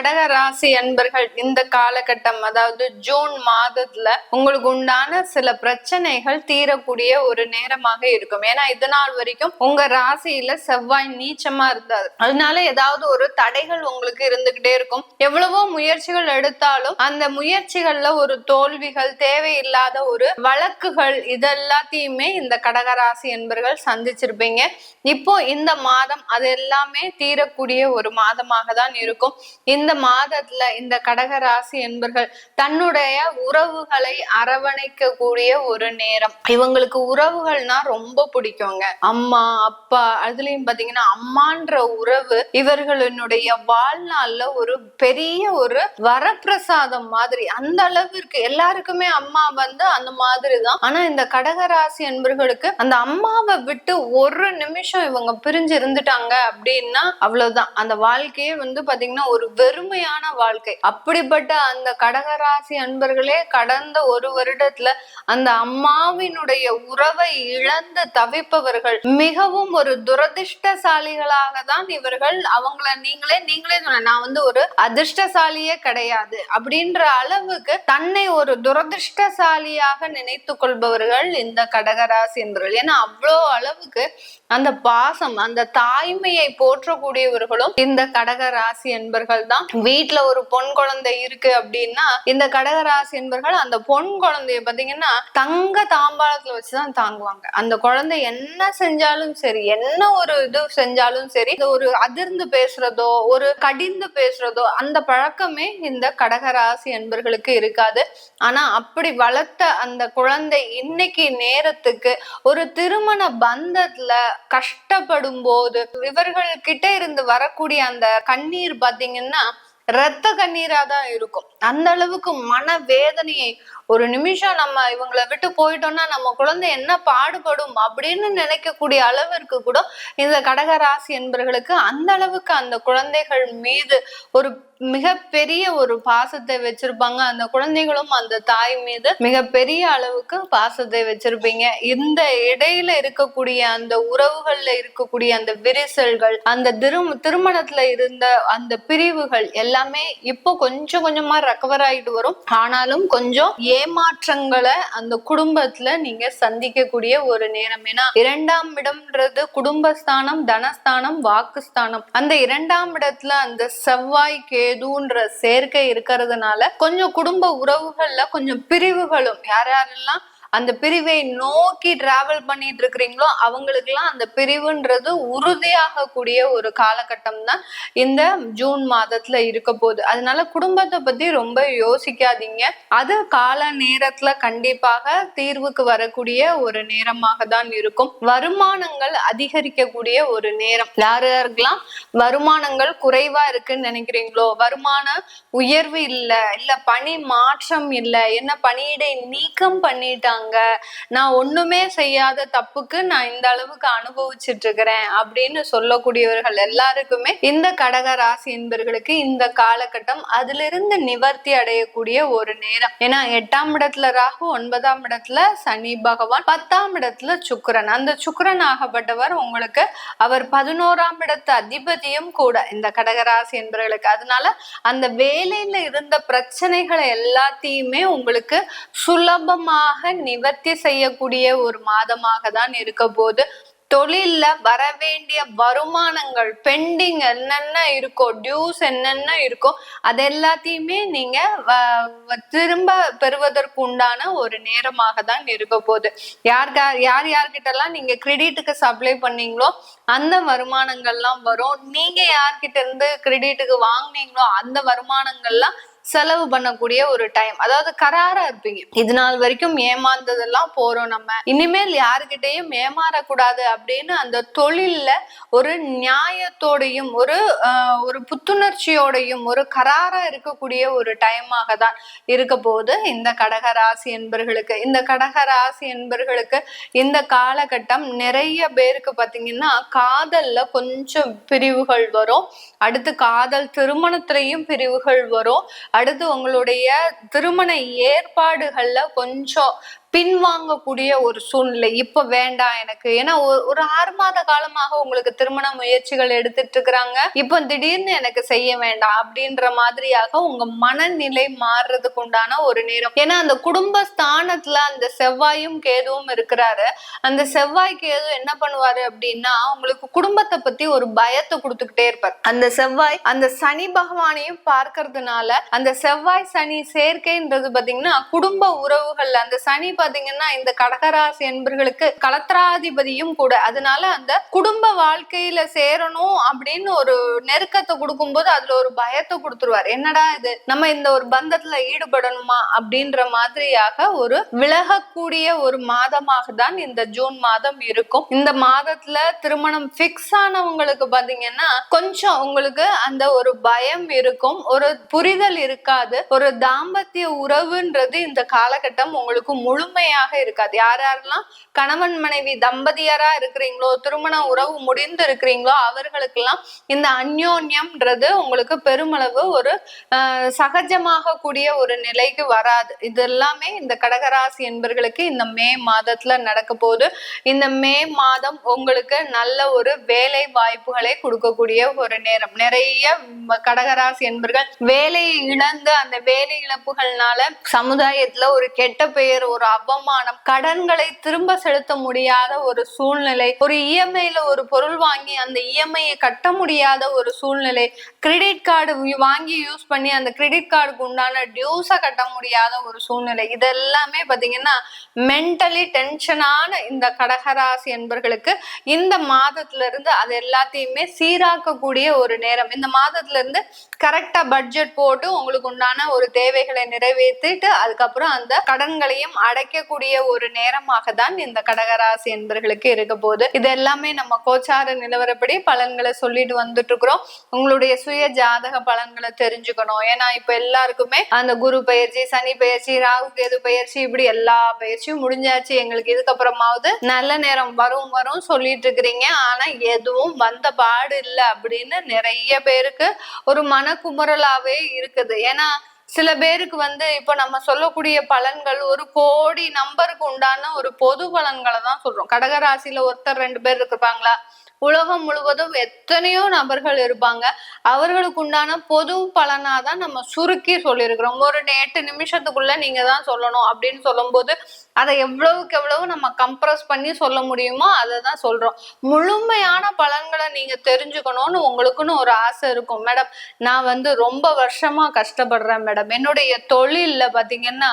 கடக ராசி அன்பர்கள் இந்த காலகட்டம் அதாவது ஜூன் மாதத்துல உங்களுக்கு உண்டான சில பிரச்சனைகள் தீரக்கூடிய ஒரு நேரமாக இருக்கும். ஏன்னா இது நாள் வரைக்கும் உங்க ராசியில செவ்வாய் நீச்சமா இருந்தாரு. அதனால ஏதாவது ஒரு தடைகள் உங்களுக்கு இருந்துகிட்டே இருக்கும். எவ்வளவோ முயற்சிகள் எடுத்தாலும் அந்த முயற்சிகள்ல ஒரு தோல்விகள் தேவையில்லாத ஒரு வழக்குகள் இதெல்லாத்தையுமே இந்த கடகராசி என்பர்கள் சந்திச்சிருப்பீங்க. இப்போ இந்த மாதம் அது எல்லாமே தீரக்கூடிய ஒரு மாதமாக தான் இருக்கும். இந்த மாதத்துல இந்த கடக ராசி என்பர்கள் தன்னுடைய உறவுகளை அரவணைக்க கூடிய ஒரு நேரம். இவங்களுக்கு உறவுகள்னா ரொம்ப பிடிக்குங்க. அம்மா அப்பா அதுலயும் பாத்தீங்கன்னா அம்மான்ற உறவு இவர்களினுடைய வாழ்நாள்ல ஒரு பெரிய ஒரு வரப்பிரசாதம் மாதிரி. அந்த அளவிற்கு எல்லாருக்குமே அம்மா வந்து அந்த மாதிரி தான் ஆனா இந்த கடகராசி என்பர்களுக்கு அந்த அம்மாவை விட்டு ஒரு நிமிஷம் இவங்க பிரிஞ்சு இருந்துட்டாங்க அப்படின்னா அவ்வளவுதான். அந்த வாழ்க்கையே வந்து பாத்தீங்கன்னா ஒரு அருமையான வாழ்க்கை. அப்படிப்பட்ட அந்த கடகராசி அன்பர்களே கடந்த ஒரு வருடத்துல அந்த அம்மாவினுடைய உறவை இழந்து தவிப்பவர்கள் மிகவும் ஒரு துரதிர்ஷ்டசாலிகளாக தான் இவர்கள். அவங்கள நீங்களே நீங்களே நான் வந்து ஒரு அதிர்ஷ்டசாலியே கிடையாது அப்படின்ற அளவுக்கு தன்னை ஒரு துரதிர்ஷ்டசாலியாக நினைத்து கொள்பவர்கள் இந்த கடகராசி என்பவர்கள் ஏன்னா அவ்வளோ அளவுக்கு அந்த பாசம் அந்த தாய்மையை போற்றக்கூடியவர்களும் இந்த கடகராசி என்பர்கள் தான் வீட்டுல ஒரு பொன் குழந்தை இருக்கு அப்படின்னா இந்த கடகராசி என்பர்கள் அந்த பொன் குழந்தைய பாத்தீங்கன்னா தங்க தாம்பாளத்துல வச்சுதான் தாங்குவாங்க. அந்த குழந்தை என்ன செஞ்சாலும் சரி என்ன ஒரு இது செஞ்சாலும் சரி ஒரு அதிர்ந்து பேசுறதோ ஒரு கடிந்து பேசுறதோ அந்த பழக்கமே இந்த கடகராசி என்பர்களுக்கு இருக்காது. ஆனா அப்படி வளர்த்த அந்த குழந்தை இன்னைக்கு நேரத்துக்கு ஒரு திருமண பந்தத்துல கஷ்டப்படும் போது இவர்கள் கிட்ட இருந்து வரக்கூடிய அந்த கண்ணீர் பாத்தீங்கன்னா ரத்த கண்ணீரா தான் இருக்கும். அந்த அளவுக்கு மன வேதனையை ஒரு நிமிஷம் நம்ம இவங்களை விட்டு போயிட்டோம்னா நம்ம குழந்தை என்ன பாடுபடும் அப்படின்னு நினைக்கக்கூடிய அளவிற்கு கூட இந்த கடகராசி என்பவர்களுக்கு என்பர்களுக்கு அந்த அளவுக்கு அந்த குழந்தைகள் மீது ஒரு மிகப்பெரிய ஒரு பாசத்தை வச்சிருப்பாங்க. அந்த குழந்தைகளும் அந்த தாய் மீது மிகப்பெரிய அளவுக்கு பாசத்தை வச்சிருப்பீங்க. இந்த இடையில இருக்கக்கூடிய அந்த உறவுகள்ல இருக்கக்கூடிய அந்த விரிசல்கள் அந்த திரும் திருமணத்துல இருந்த அந்த பிரிவுகள் எல்லாமே இப்போ கொஞ்சம் கொஞ்சமா ரெக்கவர் ஆயிட்டு வரும். ஆனாலும் கொஞ்சம் ஏமாற்றங்களை அந்த குடும்பத்துல நீங்க சந்திக்கக்கூடிய ஒரு நேரம். ஏன்னா இரண்டாம் இடம்ன்றது குடும்பஸ்தானம் தனஸ்தானம் வாக்குஸ்தானம். அந்த இரண்டாம் இடத்துல அந்த செவ்வாய் கேதுன்ற சேர்க்கை இருக்கிறதுனால கொஞ்சம் குடும்ப உறவுகள்ல கொஞ்சம் பிரிவுகளும் யார் யாரெல்லாம் அந்த பிரிவை நோக்கி டிராவல் பண்ணிட்டு இருக்கிறீங்களோ அவங்களுக்குலாம் அந்த பிரிவுன்றது உறுதியாக கூடிய ஒரு காலகட்டம் தான் இந்த ஜூன் மாதத்துல இருக்க போகுது. அதனால குடும்பத்தை பத்தி ரொம்ப யோசிக்காதீங்க. அது கால நேரத்துல கண்டிப்பாக தீர்வுக்கு வரக்கூடிய ஒரு நேரமாக தான் இருக்கும். வருமானங்கள் அதிகரிக்கக்கூடிய ஒரு நேரம். யார் யாருக்கெல்லாம் வருமானங்கள் குறைவா இருக்குன்னு நினைக்கிறீங்களோ வருமான உயர்வு இல்லை இல்ல பணி மாற்றம் இல்லை என்ன பணியிடை நீக்கம் பண்ணிட்டாங்க நான் ஒண்ணுமே செய்யாத தப்புக்கு நான் இந்த அளவுக்கு அனுபவிச்சுட்டு இருக்கிறேன் அப்படின்னு சொல்லக்கூடியவர்கள் எல்லாருக்குமே இந்த கடக ராசி என்பர்களுக்கு இந்த காலகட்டம் அதிலிருந்து நிவர்த்தி அடையக்கூடிய ஒரு நேரம். ஏன்னா எட்டாம் இடத்துல ராகு ஒன்பதாம் இடத்துல சனி பகவான் பத்தாம் இடத்துல சுக்கரன். அந்த சுக்கரன் ஆகப்பட்டவர் உங்களுக்கு அவர் பதினோராம் இடத்து அதிபதியும் கூட இந்த கடகராசி என்பவர்களுக்கு அதனால அந்த வேலையில இருந்த பிரச்சனைகளை எல்லாத்தையுமே உங்களுக்கு சுலபமாக நிவர்த்தி செய்யக்கூடிய ஒரு மாதமாக தான் இருக்க போது தொழில்ல வர வேண்டிய வருமானங்கள் பெண்டிங் என்னென்ன இருக்கோ டியூஸ் என்னென்ன இருக்கோ அது எல்லாத்தையுமே நீங்க திரும்ப பெறுவதற்கு உண்டான ஒரு நேரமாக தான் இருக்க போகுது யார் யார் யார்கிட்டலாம் நீங்க கிரெடிட்டுக்கு சப்ளை பண்ணீங்களோ அந்த வருமானங்கள்லாம் வரும். நீங்க யார்கிட்ட இருந்து கிரெடிட்டுக்கு வாங்குனீங்களோ அந்த வருமானங்கள்லாம் செலவு பண்ணக்கூடிய ஒரு டைம் அதாவது கராரா இருப்பீங்க. இது நாள் வரைக்கும் ஏமாந்ததெல்லாம் போறோம் நம்ம. இனிமேல் யாருக்கிட்டையும் ஏமாறக்கூடாது அப்படின்னு அந்த தொழில்ல ஒரு நியாயத்தோடையும் ஒரு ஒரு புத்துணர்ச்சியோடையும் ஒரு கராரா இருக்கக்கூடிய ஒரு டைமாக தான் இருக்க போது இந்த கடக ராசி என்பர்களுக்கு இந்த கடக ராசி என்பர்களுக்கு இந்த காலகட்டம் நிறைய பேருக்கு பாத்தீங்கன்னா காதல்ல கொஞ்சம் பிரிவுகள் வரும். அடுத்து காதல் திருமணத்திலையும் பிரிவுகள் வரும். அடுத்து உங்களுடைய திருமண ஏற்பாடுகள்ல கொஞ்சம் பின்வாங்கக்கூடிய ஒரு சூழ்நிலை. இப்ப வேண்டாம் எனக்கு. ஏன்னா ஒரு- ஒரு ஆறு மாத காலமாக உங்களுக்கு திருமண முயற்சிகள் எடுத்துட்டு இருக்கிறாங்க. இப்போ திடீர்னு எனக்கு செய்ய வேண்டாம் அப்படின்ற மாதிரியாக உங்க மனநிலை மாறுறதுக்கு உண்டான ஒரு நேரம். ஏன்னா அந்த குடும்ப ஸ்தானத்துல அந்த செவ்வாயும் கேதுவும் இருக்கிறாரு. அந்த செவ்வாய் கேது என்ன பண்ணுவாரு அப்படின்னா உங்களுக்கு குடும்பத்தை பத்தி ஒரு பயத்தை கொடுத்துக்கிட்டே இருப்பார். அந்த செவ்வாய் அந்த சனி பகவானையும் பார்க்கறதுனால அந்த செவ்வாய் சனி சேர்க்கைன்றது பாத்தீங்கன்னா குடும்ப உறவுகள் அந்த சனி பாத்தீங்கன்னா இந்த கடகராசி என்பர்களுக்கு கலத்திராதிபதியும் கூட. அதனால அந்த குடும்ப வாழ்க்கையில சேரணும் அப்படின்னு ஒரு நெருக்கத்தை கொடுக்கும்போது அதுல ஒரு பயத்தை கொடுத்துருவார். என்னடா இது? நம்ம இந்த ஒரு பந்தத்துல ஈடுபடணுமா? அப்படின்ற மாதிரியாக ஒரு விலகக்கூடிய ஒரு மாதமாக தான் இந்த ஜூன் மாதம் இருக்கும். இந்த மாதத்துல திருமணம் ஃபிக்ஸ் ஆனவங்களுக்கு பாத்தீங்கன்னா கொஞ்சம் உங்களுக்கு அந்த ஒரு பயம் இருக்கும். ஒரு புரிதல் இருக்காது. ஒரு தாம்பத்திய உறவுன்றது இந்த காலகட்டம் உங்களுக்கு முழுமையாக இருக்காது. யார் யாரெல்லாம் கணவன் மனைவி தம்பதியரா இருக்கிறீங்களோ திருமண உறவு முடிந்து இருக்கிறீங்களோ அவர்களுக்கெல்லாம் இந்த அந்யோன்யம்ன்றது உங்களுக்கு பெருமளவு ஒரு சகஜமாக கூடிய ஒரு நிலைக்கு வராது. இது எல்லாமே இந்த கடகராசி என்பர்களுக்கு இந்த மே மாதத்துல நடக்க போது இந்த மே மாதம் உங்களுக்கு நல்ல ஒரு வேலை வாய்ப்புகளை கொடுக்கக்கூடிய ஒரு நேரம். நிறைய கடகராசி என்பர்கள் வேலையை இழந்து அந்த வேலை இழப்புகள்னால சமுதாயத்துல ஒரு கெட்ட பெயர் ஒரு அவமானம் கடன்களை திரும்ப செலுத்த முடியாத ஒரு சூழ்நிலை ஒரு இஎம்ஐல ஒரு பொருள் வாங்கி அந்த இஎம்ஐயை கட்ட முடியாத ஒரு சூழ்நிலை கிரெடிட் கார்டு வாங்கி யூஸ் பண்ணி அந்த கிரெடிட் கார்டுக்கு உண்டான டியூஸை கட்ட முடியாத ஒரு சூழ்நிலை. இதெல்லாமே பாத்தீங்கன்னா மென்டலி டென்ஷனான இந்த கடகராசி என்பர்களுக்கு இந்த மாதத்துல இருந்து அது எல்லாத்தையுமே சீராக்கக்கூடிய ஒரு நேரம். இந்த மாதத்துல இருந்து கரெக்டா பட்ஜெட் போட்டு உங்களுக்கு உண்டான ஒரு தேவைகளை நிறைவேற்றிட்டு அதுக்கப்புறம் அந்த கடன்களையும் அடைக்கக்கூடிய ஒரு நேரமாக தான் இந்த கடகராசி என்பர்களுக்கு இருக்க போகுது இது எல்லாமே நம்ம கோச்சார நிலவரப்படி பலன்களை சொல்லிட்டு வந்துட்டு இருக்கிறோம் உங்களுடைய சுய ஜாதக பலன்களை தெரிஞ்சுக்கணும். ஏன்னா இப்ப எல்லாருக்குமே அந்த குரு பயிற்சி சனி பயிற்சி ராகு கேது பயிற்சி இப்படி எல்லா பயிற்சியும் முடிஞ்சாச்சு. எங்களுக்கு இதுக்கப்புறமாவது நல்ல நேரம் வரும் வரும் சொல்லிட்டு இருக்கிறீங்க ஆனா எதுவும் வந்த பாடு இல்லை அப்படின்னு நிறைய பேருக்கு ஒரு மனக்குமுறலாவே இருக்குது. ஏன்னா சில பேருக்கு வந்து இப்போ நம்ம சொல்லக்கூடிய பலன்கள் ஒரு கோடி நம்பருக்கு உண்டான ஒரு பொது பலன்களை தான் சொல்றோம். கடகராசியில ஒருத்தர் ரெண்டு பேர் இருப்பாங்களா உலகம் முழுவதும் எத்தனையோ நபர்கள் இருப்பாங்க. அவர்களுக்கு உண்டான பொது பலனா தான் நம்ம சுருக்கி சொல்லியிருக்கிறோம். ஒரு எட்டு நிமிஷத்துக்குள்ள நீங்க தான் சொல்லணும் அப்படின்னு சொல்லும்போது அதை எவ்வளவுக்கு எவ்வளவு நம்ம கம்ப்ரஸ் பண்ணி சொல்ல முடியுமோ அதை தான் சொல்றோம். முழுமையான பலன்களை நீங்க தெரிஞ்சுக்கணும்னு உங்களுக்குன்னு ஒரு ஆசை இருக்கும். மேடம் நான் வந்து ரொம்ப வருஷமா கஷ்டப்படுறேன் மேடம் என்னுடைய தொழில்ல பாத்தீங்கன்னா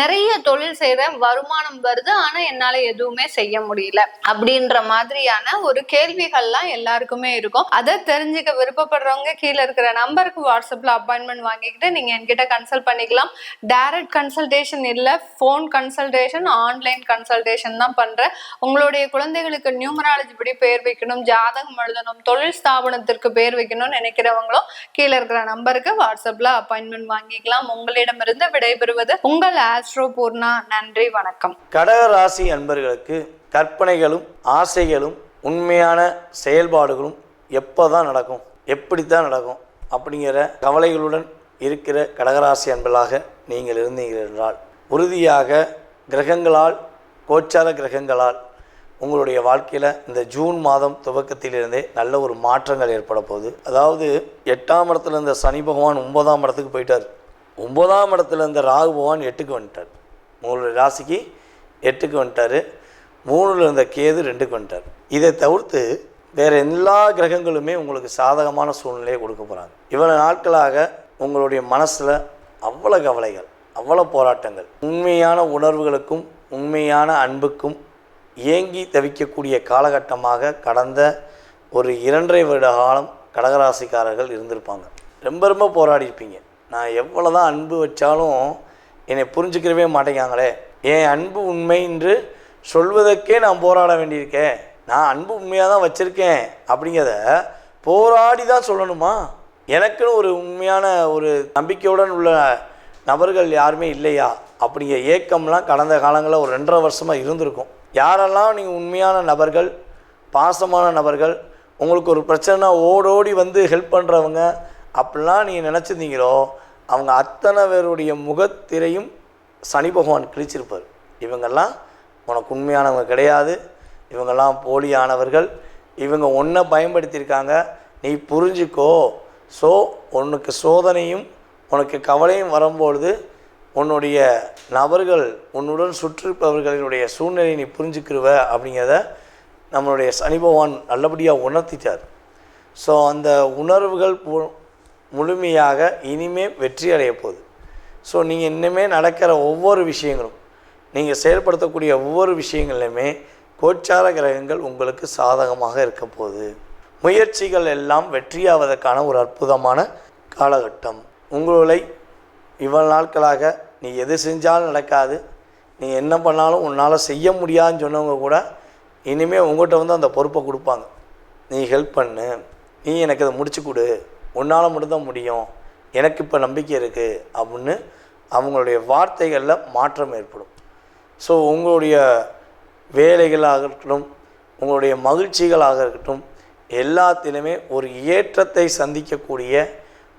நிறைய தொழில் செய்யறேன் வருமானம் வருது ஆனா என்னால எதுவுமே செய்ய முடியல. அப்படின்ற மாதிரியான ஒரு கேள்விகள்லாம் எல்லாருக்குமே இருக்கும். அதை தெரிஞ்சுக்க விருப்பப்படுறவங்க கீழே இருக்கிற நம்பருக்கு வாட்ஸ்அப்ல அப்பாயின்மெண்ட் வாங்கிக்கிட்டு நீங்க என்கிட்ட கன்சல்ட் பண்ணிக்கலாம். டைரக்ட் கன்சல்டேஷன் இல்ல ஃபோன் கன்சல்டேஷன் ஆன்லைன் கன்சல்டேஷன் தான் பண்றேன். உங்களுடைய குழந்தைகளுக்கு நியூமராலஜி படி பெயர் வைக்கணும் ஜாதகம் எழுதணும் தொழில் ஸ்தாபனத்திற்கு பெயர் வைக்கணும்னு நினைக்கிறவங்களும் கீழே இருக்கிற நம்பருக்கு வாட்ஸ்அப்ல அப்பாயின்மெண்ட் வாங்கிக்கலாம். உங்களிடமிருந்து விடைபெறுவது உங்கள் ஆஸ்ட்ரோ பூர்ணா நன்றி வணக்கம். கடக ராசி அன்பர்களுக்கு கற்பனைகளும் ஆசைகளும் உண்மையான செயல்பாடுகளும் எப்போ தான் நடக்கும் எப்படி தான் நடக்கும் அப்படிங்கிற கவலைகளுடன் இருக்கிற கடகராசி அன்பலாக நீங்கள் இருந்தீர்கள் என்றால் உறுதியாக கிரகங்களால் கோச்சார கிரகங்களால் உங்களுடைய வாழ்க்கையில் இந்த ஜூன் மாதம் துவக்கத்திலிருந்தே நல்ல ஒரு மாற்றங்கள் ஏற்பட போகுது. அதாவது எட்டாம் இடத்துல இருந்த சனி பகவான் ஒன்பதாம் இடத்துக்கு போயிட்டார். ஒன்பதாம் இடத்துல இருந்த ராகு பகவான் எட்டுக்கு வந்துட்டார். உங்களுடைய ராசிக்கு எட்டுக்கு வந்துட்டார். மூணுல இருந்த கேது ரெண்டுக்கு வந்துட்டார். இதை தவிர்த்து வேறு எல்லா கிரகங்களுமே உங்களுக்கு சாதகமான சூழ்நிலையை கொடுக்க போகிறாங்க இவ்வளவு நாட்களாக உங்களுடைய மனசில் அவ்வளோ கவலைகள் அவ்வளோ போராட்டங்கள். உண்மையான உணர்வுகளுக்கும் உண்மையான அன்புக்கும் ஏங்கி தவிக்கக்கூடிய காலகட்டமாக கடந்த ஒரு இரண்டரை வருட காலம் கடகராசிக்காரர்கள் இருந்திருப்பாங்க. ரொம்ப ரொம்ப போராடி இருப்பீங்க. நான் எவ்வளோ தான் அன்பு வச்சாலும் என்னை புரிஞ்சுக்கிறவே மாட்டேங்காங்களே என் அன்பு உண்மை என்று சொல்வதற்கே நான் போராட வேண்டியிருக்கேன். நான் அன்பு உண்மையாக தான் வச்சுருக்கேன் அப்படிங்கிறத போராடி தான் சொல்லணுமா? எனக்குன்னு ஒரு உண்மையான ஒரு நம்பிக்கையுடன் உள்ள நபர்கள் யாருமே இல்லையா? அப்படிங்கிற ஏக்கம்லாம் கடந்த காலங்களில் ஒரு ரெண்டரை வருஷமாக இருந்திருக்கும். யாரெல்லாம் நீங்கள் உண்மையான நபர்கள் பாசமான நபர்கள் உங்களுக்கு ஒரு பிரச்சனை ஓடோடி வந்து ஹெல்ப் பண்ணுறவங்க அப்படிலாம் நீங்கள் நினச்சிருந்தீங்களோ அவங்க அத்தனை பேருடைய முகத்திரையும் சனி பகவான் கிழிச்சிருப்பார். இவங்கெல்லாம் உனக்கு உண்மையானவங்க கிடையாது. இவங்கெல்லாம் போலியானவர்கள். இவங்க ஒன்றை பயன்படுத்தியிருக்காங்க. நீ புரிஞ்சுக்கோ. ஸோ உனக்கு சோதனையும் உனக்கு கவலையும் வரும்பொழுது உன்னுடைய நபர்கள் உன்னுடன் சுற்றிருப்பவர்களினுடைய சூழ்நிலையை நீ புரிஞ்சுக்கிருவ அப்படிங்கிறத நம்மளுடைய சனி பகவான் நல்லபடியாக உணர்த்திட்டார். ஸோ அந்த உணர்வுகள் முழுமையாக இனிமே வெற்றி அடைய போகுது. ஸோ நீங்கள் இன்னுமே நடக்கிற ஒவ்வொரு விஷயங்களும் நீங்கள் செயல்படுத்தக்கூடிய ஒவ்வொரு விஷயங்கள்லையுமே கோச்சார கிரகங்கள் உங்களுக்கு சாதகமாக இருக்க போகுது. முயற்சிகள் எல்லாம் வெற்றியாவதற்கான ஒரு அற்புதமான காலகட்டம். உங்களை இவ்வளவு நாட்களாக நீ எது செஞ்சாலும் நடக்காது. நீ என்ன பண்ணாலும் உன்னால் செய்ய முடியாதுன்னு சொன்னவங்க கூட இனிமேல் உங்கள்கிட்ட வந்து அந்த பொறுப்பை கொடுப்பாங்க. நீ ஹெல்ப் பண்ணு. நீ எனக்கு அதை முடிச்சு கொடு. உன்னால் மட்டும்தான் முடியும். எனக்கு இப்போ நம்பிக்கை இருக்குது அப்படின்னு அவங்களுடைய வார்த்தைகளில் மாற்றம் ஏற்படும். ஸோ உங்களுடைய வேலைகளாக இருக்கட்டும் உங்களுடைய மகிழ்ச்சிகளாக இருக்கட்டும் எல்லாத்திலுமே ஒரு ஏற்றத்தை சந்திக்கக்கூடிய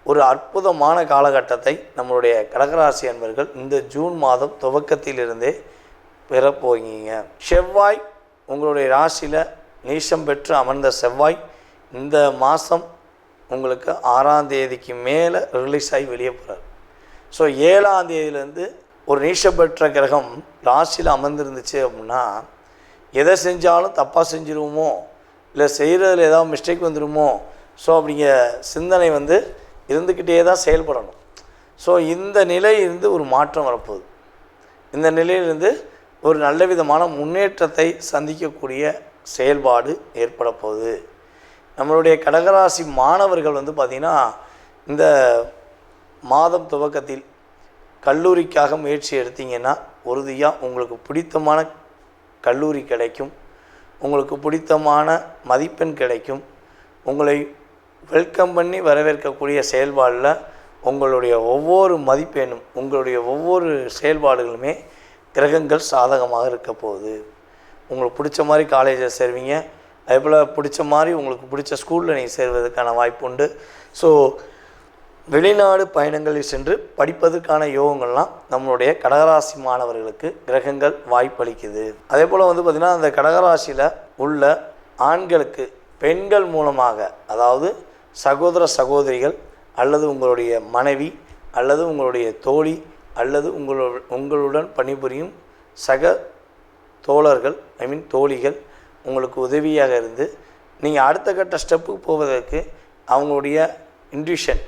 ஒரு அற்புதமான காலகட்டத்தை நம்மளுடைய கடகராசி அன்பர்கள் இந்த ஜூன் மாதம் துவக்கத்திலிருந்தே பெறப்போகிறீங்க. செவ்வாய் உங்களுடைய ராசியில் நீசம் பெற்று அமர்ந்த செவ்வாய் இந்த மாதம் உங்களுக்கு ஆறாம் தேதிக்கு மேலே ரிலீஸ் ஆகி வெளியே போகிறார் ஸோ ஏழாம் தேதியிலேருந்து ஒரு நீசம் பெற்ற கிரகம் ராசியில் அமர்ந்திருந்துச்சு அப்படின்னா எதை செஞ்சாலும் தப்பாக செஞ்சிருவோமோ? இல்லை செய்கிறதுல ஏதாவது மிஸ்டேக் வந்துடுமோ ஸோ அப்படிங்கிற சிந்தனை வந்து இருந்துக்கிட்டே தான் செயல்படணும். ஸோ இந்த நிலையிலிருந்து ஒரு மாற்றம் வரப்போகுது. இந்த நிலையிலிருந்து ஒரு நல்ல விதமான முன்னேற்றத்தை சந்திக்கக்கூடிய செயல்பாடு ஏற்பட போகுது. நம்மளுடைய கடகராசி மாணவர்கள் வந்து பார்த்திங்கன்னா இந்த மாதம் துவக்கத்தில் கல்லூரிக்காக முயற்சி எடுத்திங்கன்னா உறுதியாக உங்களுக்கு பிடித்தமான கல்லூரி கிடைக்கும். உங்களுக்கு பிடித்தமான மதிப்பெண் கிடைக்கும். உங்களை வெல்கம் பண்ணி வரவேற்கக்கூடிய செயல்பாடில் உங்களுடைய ஒவ்வொரு மதிப்பெண்ணும் உங்களுடைய ஒவ்வொரு செயல்பாடுகளுமே கிரகங்கள் சாதகமாக இருக்க போகுது. உங்களுக்கு பிடிச்ச மாதிரி காலேஜில் சேருவீங்க. அதே போல் பிடிச்ச மாதிரி உங்களுக்கு பிடிச்ச ஸ்கூலில் நீங்கள் சேர்வதற்கான வாய்ப்பு உண்டு. ஸோ வெளிநாடு பயணங்களில் சென்று படிப்பதற்கான யோகங்கள்லாம் நம்மளுடைய கடகராசி மாணவர்களுக்கு கிரகங்கள் வாய்ப்பளிக்குது. அதே போல் வந்து பார்த்திங்கன்னா அந்த கடகராசியில் உள்ள ஆண்களுக்கு பெண்கள் மூலமாக அதாவது சகோதர சகோதரிகள் அல்லது உங்களுடைய மனைவி அல்லது உங்களுடைய தோழி அல்லது உங்களு உங்களுடன் பணிபுரியும் சக தோழர்கள் ஐ மீன் தோழிகள் உங்களுக்கு உதவியாக இருந்து நீங்கள் அடுத்த கட்ட ஸ்டெப்புக்கு போவதற்கு அவங்களுடைய இன்ட்யூஷன்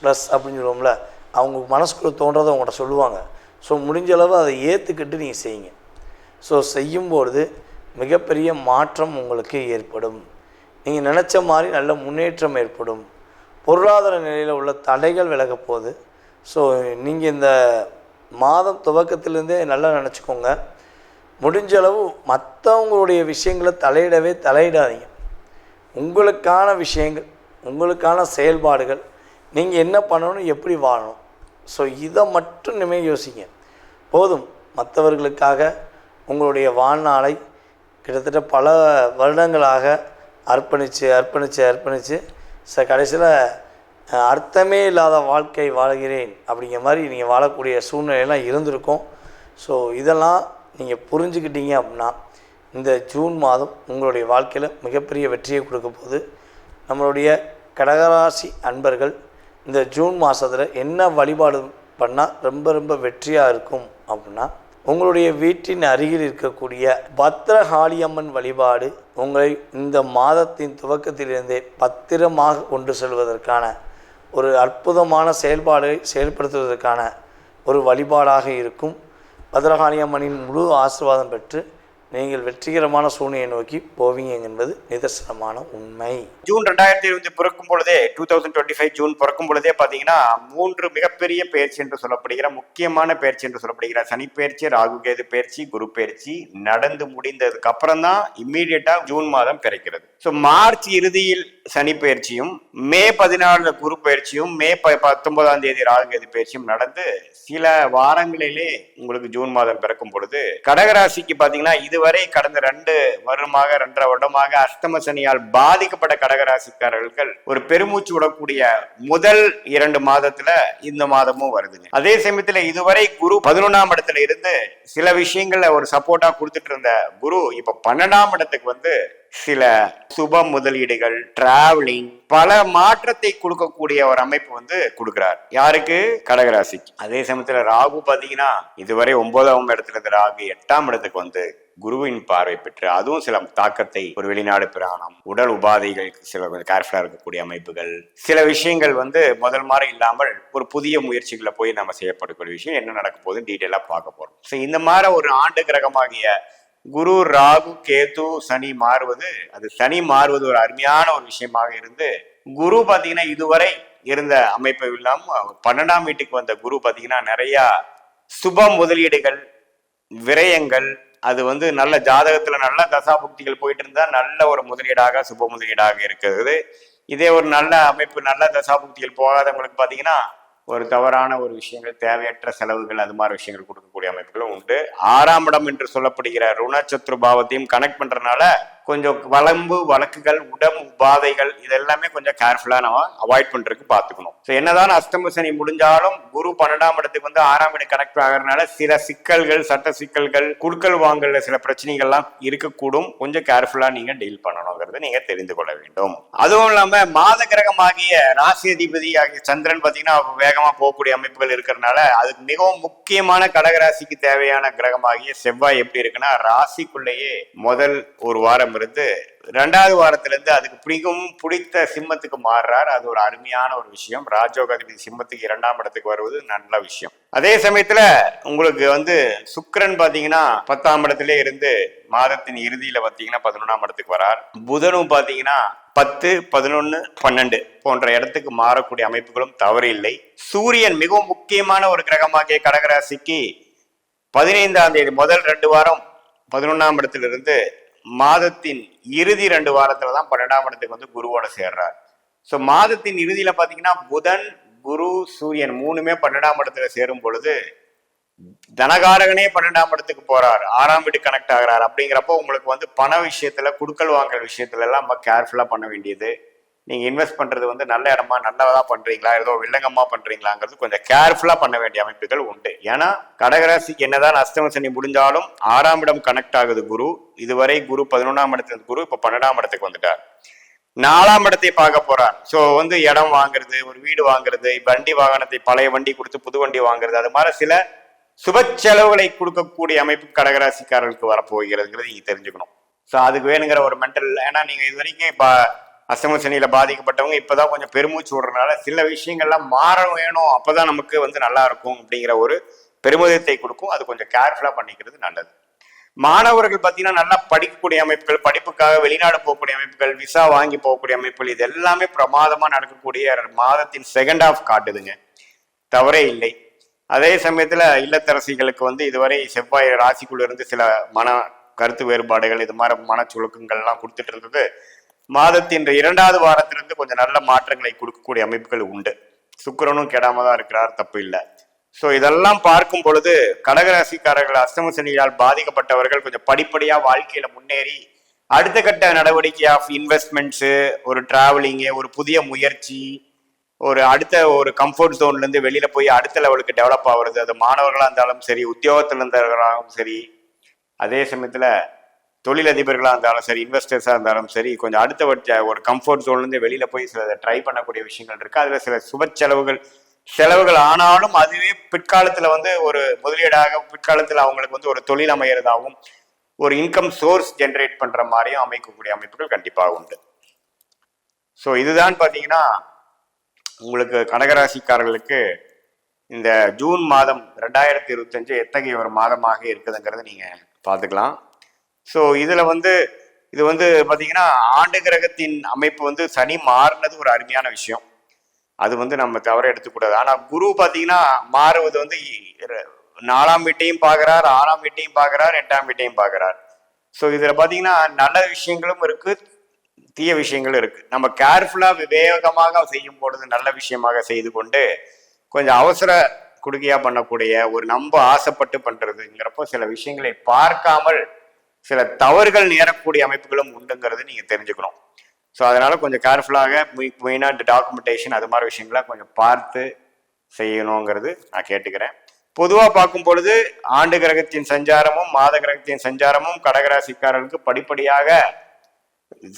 ப்ளஸ் அப்படின்னு சொல்லுவோம்ல அவங்க மனசுக்குள்ளே தோன்றதை அவங்கள்ட்ட சொல்லுவாங்க. ஸோ முடிஞ்ச அளவு அதை ஏற்றுக்கிட்டு நீங்கள் செய்யுங்க. ஸோ செய்யும்பொழுது மிகப்பெரிய மாற்றம் உங்களுக்கு ஏற்படும். நீங்கள் நினச்ச மாதிரி நல்ல முன்னேற்றம் ஏற்படும். பொருளாதார நிலையில் உள்ள தடைகள் விலகப்போகுது ஸோ நீங்கள் இந்த மாதம் துவக்கத்திலேருந்தே நல்லா நினச்சிக்கோங்க. முடிஞ்ச அளவு மற்றவங்களுடைய விஷயங்களை தலையிடவே தலையிடாதீங்க. உங்களுக்கான விஷயங்கள் உங்களுக்கான செயல்பாடுகள் நீங்கள் என்ன பண்ணணும் எப்படி வாழணும். ஸோ இதை மட்டும் இனிமேல் யோசிங்க. போதும். மற்றவர்களுக்காக உங்களுடைய வாழ்நாளை கிட்டத்தட்ட பல வருடங்களாக அர்ப்பணித்து அர்ப்பணித்து அர்ப்பணித்து ச கடைசியில் அர்த்தமே இல்லாத வாழ்க்கை வாழ்கிறேன் அப்படிங்கிற மாதிரி நீங்கள் வாழக்கூடிய சூழ்நிலையெல்லாம் இருந்திருக்கும். ஸோ இதெல்லாம் நீங்கள் புரிஞ்சுக்கிட்டீங்க அப்படின்னா இந்த ஜூன் மாதம் உங்களுடைய வாழ்க்கையில் மிகப்பெரிய வெற்றியை கொடுக்க போது நம்மளுடைய கடகராசி அன்பர்கள் இந்த ஜூன் மாதத்தில் என்ன வழிபாடு பண்ணால் ரொம்ப ரொம்ப வெற்றியாக இருக்கும் அப்படின்னா உங்களுடைய வீட்டின் அருகில் இருக்கக்கூடிய பத்ரகாளியம்மன் வழிபாடு உங்களை இந்த மாதத்தின் துவக்கத்திலிருந்தே பத்திரமாக கொண்டு செல்வதற்கான ஒரு அற்புதமான செயல்பாடை செயல்படுத்துவதற்கான ஒரு வழிபாடாக இருக்கும். பத்ரகாளியம்மனின் முழு ஆசீர்வாதம் பெற்று நீங்கள் வெற்றிகரமான சூழ்நிலையை நோக்கி போவீங்க என்பது நிதர்சனமான உண்மை. ஜூன் ரெண்டாயிரத்தி இருபது பிறக்கும் பொழுதே two thousand twenty five June பிறக்கும் பொழுதே பார்த்தீங்கன்னா மூன்று மிகப்பெரிய பயிற்சி என்று சொல்லப்படுகிற முக்கியமான பயிற்சி என்று சொல்லப்படுகிற சனி பயிற்சி ராகு கேது பயிற்சி குரு பயிற்சி நடந்து முடிந்ததுக்கு அப்புறம் தான் இம்மீடியட்டா ஜூன் மாதம் கிடைக்கிறது ஸோ மார்ச் இறுதியில் சனி பயிற்சியும் மே பதினாலுல குரு பயிற்சியும் மே ப பத்தொன்பதாம் தேதி ராகு கேது பயிற்சியும் நடந்து சில வாரங்களிலே உங்களுக்கு ஜூன் மாதம் பிறக்கும் பொழுது கடகராசிக்கு பார்த்தீங்கன்னா இது இதுவரை கடந்த ரெண்டு வருடமாக ரெண்டரை வருடமாக அஷ்டம சனியால் பாதிக்கப்பட்ட கடகராசிக்காரர்கள் ஒரு பெருமூச்சு விடக்கூடிய முதல் இரண்டு மாதத்துல இந்த மாதமும் வருது அதே சமயத்துல இதுவரை குரு பதினொன்னாம் இடத்துல இருந்து சில விஷயங்கள்ல ஒரு சப்போர்ட்டா கொடுத்துட்டு இருந்த குரு இப்ப பன்னெண்டாம் இடத்துக்கு வந்து சில சுப முதலீடுகள் டிராவலிங் பல மாற்றத்தை கொடுக்கக்கூடிய ஒரு அமைப்பு வந்து கொடுக்கிறார். யாருக்கு? கடகராசிக்கு. அதே சமயத்துல ராகு பாத்தீங்கன்னா இதுவரை ஒன்பதாம் இடத்துல இருந்த ராகு எட்டாம் இடத்துக்கு வந்து குருவின் பார்வை பெற்று அதுவும் சில தாக்கத்தை ஒரு வெளிநாடு பிராணம் உடல் உபாதைகளுக்கு சில கொஞ்சம் இருக்கக்கூடிய அமைப்புகள். சில விஷயங்கள் வந்து முதல் மாதிரி இல்லாமல் ஒரு புதிய முயற்சிகளை போய் நம்ம செய்யப்படக்கூடிய விஷயம் என்ன நடக்க போகுதுன்னு டீட்டெயிலாக பார்க்க போகிறோம் ஸோ இந்த மாதிரி ஒரு ஆண்டு கிரகமாகிய குரு ராகு கேது சனி மாறுவது அது சனி மாறுவது ஒரு அருமையான ஒரு விஷயமாக இருந்து குரு பார்த்தீங்கன்னா இதுவரை இருந்த அமைப்பு இல்லாமல் பன்னெண்டாம் வீட்டுக்கு வந்த குரு பார்த்தீங்கன்னா நிறையா சுப முதலீடுகள் விரயங்கள் அது வந்து நல்ல ஜாதகத்துல நல்ல தசாபுக்திகள் போயிட்டு இருந்தா நல்ல ஒரு முதலீடாக சுப முதலீடாக இருக்கிறது. இதே ஒரு நல்ல அமைப்பு நல்ல தசாபுக்திகள் போகாதவங்களுக்கு பாத்தீங்கன்னா ஒரு தவறான ஒரு விஷயங்கள் தேவையற்ற செலவுகள் அது மாதிரி விஷயங்கள் கொடுக்கக்கூடிய அமைப்புகளும் உண்டு. ஆறாம் இடம் என்று சொல்லப்படுகிற ருணச்சத்ரு பாவத்தையும் கனெக்ட் பண்றதுனால கொஞ்சம் வளம்பு வழக்குகள் உடம்பு உபாதைகள் இதெல்லாமே கொஞ்சம் கேர்ஃபுல்லா நம்ம அவாய்ட் பண்றதுக்கு பார்த்துக்கணும். ஸோ என்னதான் அஷ்டம சனி முடிஞ்சாலும் குரு பன்னெண்டாம் இடத்துக்கு வந்து ஆறாம் இடம் கனெக்ட் ஆகிறதுனால சில சிக்கல்கள் சட்ட சிக்கல்கள் குடுக்கல் வாங்கல சில பிரச்சனைகள்லாம் இருக்கக்கூடும். கொஞ்சம் கேர்ஃபுல்லா நீங்க டீல் பண்ணணுங்கிறத நீங்க தெரிந்து கொள்ள வேண்டும். அதுவும் இல்லாம மாத கிரகமாகிய ராசி அதிபதி ஆகிய சந்திரன் பாத்தீங்கன்னா வேகமா போகக்கூடிய அமைப்புகள் இருக்கிறதுனால அதுக்கு மிகவும் முக்கியமான ராசிக்கு தேவையான கிரகமாகிய செவ்வாய் எப்படி இருக்குன்னா ராசிக்குள்ளேயே முதல் ஒரு வாரம் இருந்து ரெண்டாவது வாரத்துலேருந்து அதுக்கு பிடிக்கும் பிடித்த சிம்மத்துக்கு மாறுறார். அது ஒரு அருமையான ஒரு விஷயம். ராஜோகாதிபதி சிம்மத்துக்கு இரண்டாம் இடத்துக்கு வருவது நல்ல விஷயம். அதே சமயத்துல உங்களுக்கு வந்து சுக்கரன் பாத்தீங்கன்னா பத்தாம் இடத்துல இருந்து மாதத்தின் இறுதியில பாத்தீங்கன்னா பதினொன்றாம் இடத்துக்கு வரார். புதனும் பாத்தீங்கன்னா பத்து பதினொன்று பன்னெண்டு போன்ற இடத்துக்கு மாறக்கூடிய அமைப்புகளும் தவறு இல்லை சூரியன் மிகவும் முக்கியமான ஒரு கிரகமாகிய கடகராசிக்கு பதினைந்தாம் தேதி முதல் ரெண்டு வாரம் பதினொன்னாம் இடத்திலிருந்து மாதத்தின் இறுதி ரெண்டு வாரத்தில் தான் பன்னெண்டாம் இடத்துக்கு வந்து குருவோட சேர்றார். ஸோ மாதத்தின் இறுதியில் பார்த்தீங்கன்னா புதன் குரு சூரியன் மூணுமே பன்னெண்டாம் இடத்துல சேரும் பொழுது தனகாரகனே பன்னெண்டாம் இடத்துக்கு போறார். ஆறாம் வீடு கனெக்ட் ஆகிறார். அப்படிங்கிறப்போ உங்களுக்கு வந்து பண விஷயத்துல குடுக்கல் வாங்குற விஷயத்துல எல்லாம் நம்ம கேர்ஃபுல்லா பண்ண வேண்டியது. நீங்கள் இன்வெஸ்ட் பண்ணுறது வந்து நல்ல இடமா நல்லதாக பண்ணுறீங்களா ஏதோ வில்லங்கமாக பண்ணுறீங்களாங்கிறது கொஞ்சம் கேர்ஃபுல்லாக பண்ண வேண்டிய அமைப்புகள் உண்டு. ஏன்னா கடகராசிக்கு என்னதான் அஸ்தம சனி முடிஞ்சாலும் ஆறாம் இடம் கனெக்ட் ஆகுது குரு. இதுவரை குரு பதினொன்றாம் இடத்துல குரு இப்போ பன்னெண்டாம் இடத்துக்கு வந்துட்டார். நாலாம் இடத்தை பார்க்க போறார். ஸோ வந்து இடம் வாங்குறது ஒரு வீடு வாங்குறது வண்டி வாகனத்தை பழைய வண்டி கொடுத்து புது வண்டி வாங்குறது அது மாதிரி சில சுப செலவுகளை கொடுக்கக்கூடிய அமைப்பு கடகராசிக்காரர்களுக்கு வரப்போகிறதுங்கிறது நீங்கள் தெரிஞ்சுக்கணும். ஸோ அதுக்கு வேணுங்கிற ஒரு மென்டல் ஏன்னா நீங்கள் இது வரைக்கும் இப்போ அசம சனியில பாதிக்கப்பட்டவங்க இப்பதான் கொஞ்சம் பெருமூச்சு விடுறதுனால சில விஷயங்கள்லாம் மாற வேணும் அப்பதான் நமக்கு வந்து நல்லா இருக்கும் அப்படிங்கிற ஒரு பெருமிதத்தை கொடுக்கும். அது கொஞ்சம் கேர்ஃபுல்லா பண்ணிக்கிறது நல்லது. மாணவர்கள் பார்த்தீங்கன்னா நல்லா படிக்கக்கூடிய அமைப்புகள் படிப்புக்காக வெளிநாடு போகக்கூடிய அமைப்புகள் விசா வாங்கி போகக்கூடிய அமைப்புகள் இது எல்லாமே பிரமாதமாக நடக்கக்கூடிய மாதத்தின் செகண்ட் ஆஃப் காட்டுதுங்க. தவறே இல்லை. அதே சமயத்தில் இல்லத்தரசிகளுக்கு வந்து இதுவரை செவ்வாய் ராசிக்குள்ள இருந்து சில மன கருத்து வேறுபாடுகள் இது மாதிரி மனச்சுழுக்கங்கள்லாம் கொடுத்துட்டு இருந்தது. மாதத்தின் இரண்டாவது வாரத்திலிருந்து கொஞ்சம் நல்ல மாற்றங்களை கொடுக்கக்கூடிய அமைப்புகள் உண்டு. சுக்கரனும் கெடாம தான் இருக்கிறார் தப்பு இல்லை. ஸோ இதெல்லாம் பார்க்கும் பொழுது கடகராசிக்காரர்கள் அஸ்தம சனியால் பாதிக்கப்பட்டவர்கள் கொஞ்சம் படிப்படியாக வாழ்க்கையில முன்னேறி அடுத்த கட்ட நடவடிக்கை ஆஃப் இன்வெஸ்ட்மெண்ட்ஸு ஒரு டிராவலிங்கு ஒரு புதிய முயற்சி ஒரு அடுத்த ஒரு கம்ஃபர்ட் ஜோன்லேருந்து வெளியில் போய் அடுத்த லெவலுக்கு டெவலப் ஆகுறது அது மாணவர்களாக இருந்தாலும் சரி உத்தியோகத்தில் இருந்தவர்களாகவும் சரி. அதே சமயத்தில் தொழிலதிபர்களாக இருந்தாலும் சரி இன்வெஸ்டர்ஸாக இருந்தாலும் சரி கொஞ்சம் அடுத்த வட்ட ஒரு கம்ஃபர்ட் ஜோன்லேருந்து வெளியில் போய் சில ட்ரை பண்ணக்கூடிய விஷயங்கள் இருக்குது அதில் சில சுப செலவுகள் செலவுகள் ஆனாலும் அதுவே பிற்காலத்தில் வந்து ஒரு முதலீடாக பிற்காலத்தில் அவங்களுக்கு வந்து ஒரு தொழில் அமைகிறதாகவும் ஒரு இன்கம் சோர்ஸ் ஜென்ரேட் பண்ணுற மாதிரியும் அமைக்கக்கூடிய அமைப்புகள் கண்டிப்பாக உண்டு. ஸோ இதுதான் பார்த்தீங்கன்னா உங்களுக்கு கடகராசிக்காரர்களுக்கு இந்த ஜூன் மாதம் ரெண்டாயிரத்தி இருபத்தஞ்சு எத்தகைய ஒரு மாதமாக இருக்குதுங்கிறத நீங்கள் பார்த்துக்கலாம். ஸோ இதில் வந்து இது வந்து பார்த்தீங்கன்னா ஆண்டு கிரகத்தின் அமைப்பு வந்து சனி மாறினது ஒரு அருமையான விஷயம். அது வந்து நம்ம தவற எடுத்துக்கூடாது. ஆனால் குரு பார்த்தீங்கன்னா மாறுவது வந்து நாலாம் வீட்டையும் பார்க்குறார் ஆறாம் வீட்டையும் பார்க்குறார் எட்டாம் வீட்டையும் பார்க்குறார் ஸோ இதில் பார்த்தீங்கன்னா நல்ல விஷயங்களும் இருக்குது தீய விஷயங்களும் இருக்குது நம்ம கேர்ஃபுல்லாக விவேகமாக செய்யும் பொழுது நல்ல விஷயமாக செய்து கொண்டு கொஞ்சம் அவசர குடுக்கையாக பண்ணக்கூடிய ஒரு நம்ப ஆசைப்பட்டு பண்ணுறதுங்கிறப்போ சில விஷயங்களை பார்க்காமல் சில தவறுகள் நேரக்கூடிய அமைப்புகளும் உண்டுங்கிறது நீங்கள் தெரிஞ்சுக்கணும். ஸோ அதனால் கொஞ்சம் கேர்ஃபுல்லாக மெயினாக டாக்குமெண்டேஷன் அது மாதிரி விஷயங்களை கொஞ்சம் பார்த்து செய்யணுங்கிறது நான் கேட்டுக்கிறேன். பொதுவாக பார்க்கும் பொழுது ஆண்டு கிரகத்தின் சஞ்சாரமும் மாத கிரகத்தின் சஞ்சாரமும் கடகராசிக்காரர்களுக்கு படிப்படியாக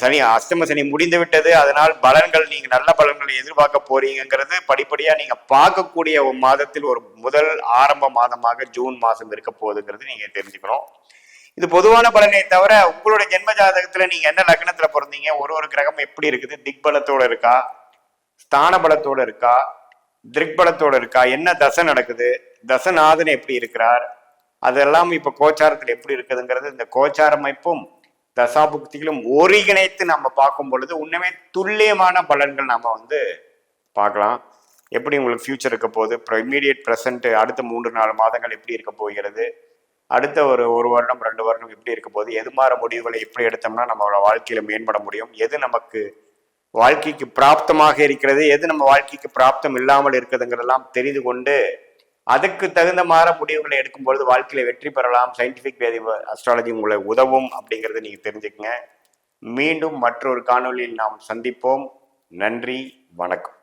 சனி அஸ்தம சனி முடிந்து விட்டது. அதனால் பலன்கள் நீங்கள் நல்ல பலன்களை எதிர்பார்க்க போறீங்கிறது படிப்படியாக நீங்கள் பார்க்கக்கூடிய ஒரு மாதத்தில் ஒரு முதல் ஆரம்ப மாதமாக ஜூன் மாதம் இருக்க போகுதுங்கிறது நீங்கள் தெரிஞ்சுக்கணும். இது பொதுவான பலனை தவிர உங்களுடைய ஜென்ம ஜாதகத்துல நீங்க என்ன லக்னத்துல பிறந்தீங்க? ஒரு ஒரு கிரகம் எப்படி இருக்குது? திக்பலத்தோட இருக்கா? ஸ்தான பலத்தோட இருக்கா? திக்பலத்தோட இருக்கா? என்ன தசை நடக்குது? தசநாதன் எப்படி இருக்கிறார்? அதெல்லாம் இப்ப கோச்சாரத்தில் எப்படி இருக்குதுங்கிறது இந்த கோச்சார அமைப்பும் தசாபுக்திகளும் ஒருங்கிணைத்து நம்ம பார்க்கும் பொழுது உண்மையே துல்லியமான பலன்கள் நம்ம வந்து பார்க்கலாம். எப்படி உங்களுக்கு ஃபியூச்சர் இருக்க போகுது? அப்புறம் இம்மீடியட் ப்ரெசன்ட் அடுத்த மூன்று நாலு மாதங்கள் எப்படி இருக்க போகிறது? அடுத்த ஒரு ஒரு வருடம் ரெண்டு வருடம் எப்படி இருக்கும் போது எது மாற முடிவுகளை எப்படி எடுத்தோம்னா நம்மளோட வாழ்க்கையில மேம்பட முடியும்? எது நமக்கு வாழ்க்கைக்கு பிராப்தமாக இருக்கிறது? எது நம்ம வாழ்க்கைக்கு பிராப்தம் இல்லாமல் இருக்குதுங்கிறதெல்லாம் தெரிந்து கொண்டு அதுக்கு தகுந்த மாற முடிவுகளை எடுக்கும் பொழுது வாழ்க்கையில வெற்றி பெறலாம். சயின்டிபிக் வேதி அஸ்ட்ராலஜி உங்களை உதவும் அப்படிங்கறத நீங்க தெரிஞ்சுக்கங்க. மீண்டும் மற்றொரு காணொளியில் நாம் சந்திப்போம். நன்றி வணக்கம்.